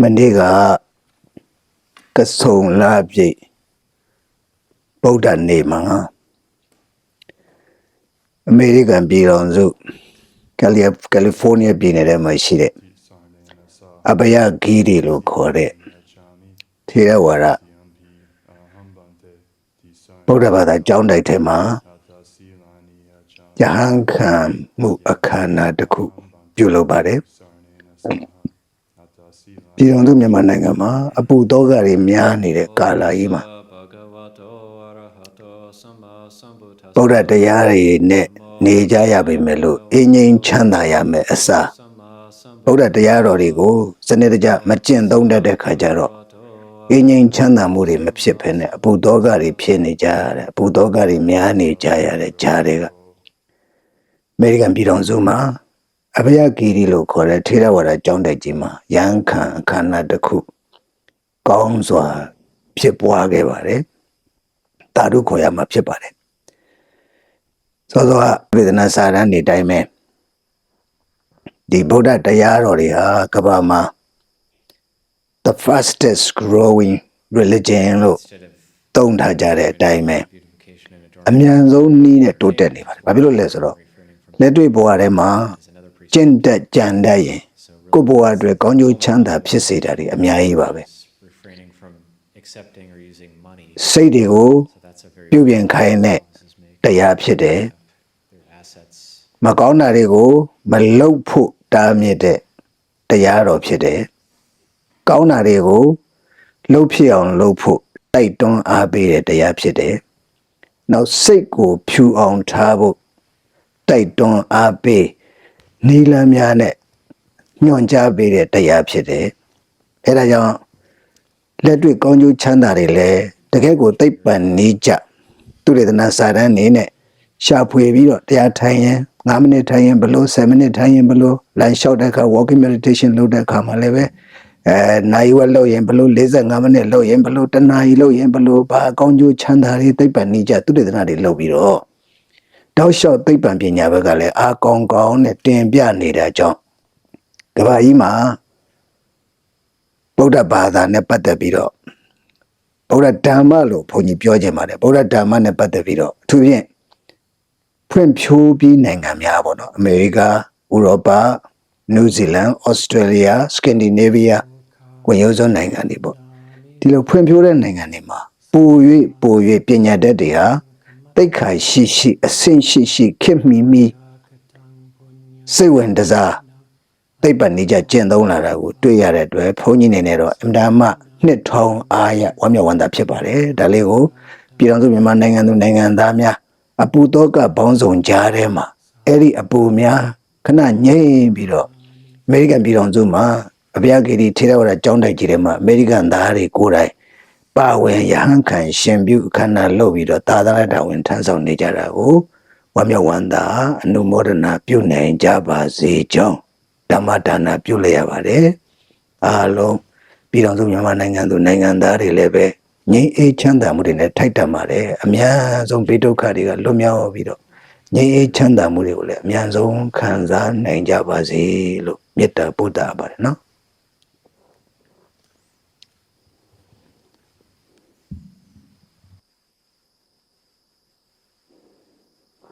မနေ့ကကဆုံလာပြည့်ဗုဒ္ဓနေ့မှာအမေရိကန်ပြည်တော်စုကယ်လီကယ်လီဖိုးနီးယားပြည်နယ်ထဲမှာရှိတဲ့အဘယဂီရီလို့ခေါ်တဲ့ထေရဝါဒဗုဒ္ဓဘာသာကျောင်းတိုက်ထဲမှာယဟန်ခံမှုအခမ်းအနားတစ်ခုပြုလုပ်ပါတယ် ပြည်တော်စုမြန်မာနိုင်ငံမှာအပူတောကတွေများနေတဲ့ကာလကြီးမှာဗုဒ္ဓတရားတွေနဲ့နေကြရပေမဲ့လို့အင်းငိမ့်ချမ်းသာရမယ်အစားဗုဒ္ဓတရားတော်တွေကိုစနစ်တကျမကျင့်သုံးတတ်တဲ့ခါကျတော့အင်းငိမ့်ချမ်းသာမှုတွေမဖြစ်ဘဲနဲ့အပူတောကတွေဖြစ်နေကြရတယ်အပူတောကတွေများနေကြရတဲ့ကြားတွေက အမေရိကန်ပြည်ထောင်စုမှာ အဘယဂီရီလို့ခေါ်တဲ့ထေရဝါဒကျောင်းတိုက်ကြီးမှာရန်ခံအခမ်းအနားတစ်ခုကောင်းစွာဖြစ်ပွားခဲ့ပါတယ်တာတို့ခေါ်ရမှာဖြစ်ပါတယ်စောစောကဝေဒနာစာရန်နေတိုင်းပဲဒီဗုဒ္ဓတရားတော်တွေဟာကမ္ဘာမှာ the fastest growing religion လို့သုံးထားကြတဲ့အတိုင်းပဲအမြန်ဆုံးနည်းနဲ့တိုးတက်နေပါတယ်။ဘာဖြစ်လို့လဲဆိုတော့လက်တွေ့ဘဝထဲမှာ ကျင့်တက်ကြံတတ်ရင်ကိုယ့်ဘဝအတွက်ကောင်းကျိုးချမ်းသာဖြစ်စေတာတွေအများကြီးပါပဲ refraining from accepting or using money. ။စိတ်တွေကို So that's a very ပြုပြင်ခိုင်းတဲ့တရားဖြစ်တယ်။ their assets. မကောင်းတာတွေကိုမလုတ်ဖို့တားမြစ်တဲ့တရားတော်ဖြစ်တယ်။ကောင်းတာတွေကိုလှုပ်ဖြစ်အောင်လှုပ်ဖို့တိုက်တွန်းအားပေးတဲ့တရားဖြစ်တယ်။နောက်စိတ်ကိုဖြူအောင်ထားဖို့တိုက်တွန်းအားပေး နီလန်းများနဲ့ညွှန်ကြားပေးတဲ့တရားဖြစ်တယ်။အဲဒါကြောင့်လက်တွေ့ကောင်းကျိုးချမ်းသာတွေလည်းတကယ့်ကိုသိပ္ပံနေကြသူရဒနာစာတန်းနေနဲ့ရှာဖွေပြီးတော့တရားထိုင်ရင်9မိနစ်ထိုင်ရင်ဘလို့7မိနစ်ထိုင်ရင်ဘလို့လမ်းလျှောက်တဲ့အခါ walking meditation လုပ်တဲ့အခါမှာလည်းပဲအဲနိုင်ဝက်လုပ်ရင်ဘလို့45မိနစ်လုပ်ရင်ဘလို့တနာရီလုပ်ရင်ဘလို့ဘာအကောင်းကျိုးချမ်းသာတွေသိပ္ပံနေကြသူရဒနာတွေလုပ်ပြီးတော့ တောက်လျှောက်သိပ္ပံပညာဘက်ကလည်းအာကောင်းကောင်းနဲ့တင်ပြနေတာကြောင့်ကမ္ဘာကြီးမှာဗုဒ္ဓဘာသာနဲ့ပတ်သက်ပြီးတော့ဗုဒ္ဓဓမ္မလို့ဘုန်းကြီးပြောခြင်းပါတယ်ဗုဒ္ဓဓမ္မနဲ့ပတ်သက်ပြီးတော့အထူးဖြင့်ဖွံ့ဖြိုးပြီးနိုင်ငံများပေါ့နော်အမေရိကဥရောပနယူးဇီလန်ဩစတြေးလျစကန်ဒီနေးဗီးယားဝင်ရိုးစွန်းနိုင်ငံတွေပေါ့ဒီလိုဖွံ့ဖြိုးတဲ့နိုင်ငံတွေမှာပို၍ပို၍ပညာတတ်တွေဟာ တိတ်ခါရှိရှိအဆင့်ရှိရှိခေတ်မီမီစိတ်ဝင်တစားသိပ္ပံနေကြကျင့်သုံးလာတာကိုတွေ့ရတဲ့အတွက်ဘုန်းကြီးနေနဲ့တော့အင်တာမနှစ်ထောင်အားရဝမ်းမြောက်ဝမ်းသာဖြစ်ပါတယ်ဒါလေးကိုပြည်တော်စုမြန်မာနိုင်ငံသူနိုင်ငံသားများအပူတောကဘောင်းဆောင်ကြားထဲမှာအဲ့ဒီအပူများခဏငြိမ့်ပြီးတော့အမေရိကန်ပြည်တော်စုမှာအဗျာဂေရီထေရဝါဒကျောင်းတိုက်ကြီးထဲမှာအမေရိကန်သားတွေကိုယ်တိုင် ပါဝင်ရဟန်းခံရှင်ပြုအခမ်းအနားလုပ်ပြီးတော့သာသနာတော်ဝင်ထမ်းဆောင်နေကြတာကိုဝမ်းမြောက်ဝမ်းသာအနုမောဒနာပြုနိုင်ကြပါစေကြောင်းဓမ္မဒါနပြုလိုက်ရပါတယ်အားလုံးပြည်တော်စုမြန်မာနိုင်ငံသူနိုင်ငံသားတွေလည်းပဲငြိမ်းအေးချမ်းသာမှုတွေနဲ့ထိုက်တန်ပါတယ်အများဆုံးဘေးဒုက္ခတွေကလွတ်မြောက်ပြီးတော့ငြိမ်းအေးချမ်းသာမှုတွေကိုလည်းအများဆုံးခံစားနိုင်ကြပါစေလို့မေတ္တာပို့တာပါတယ်နော်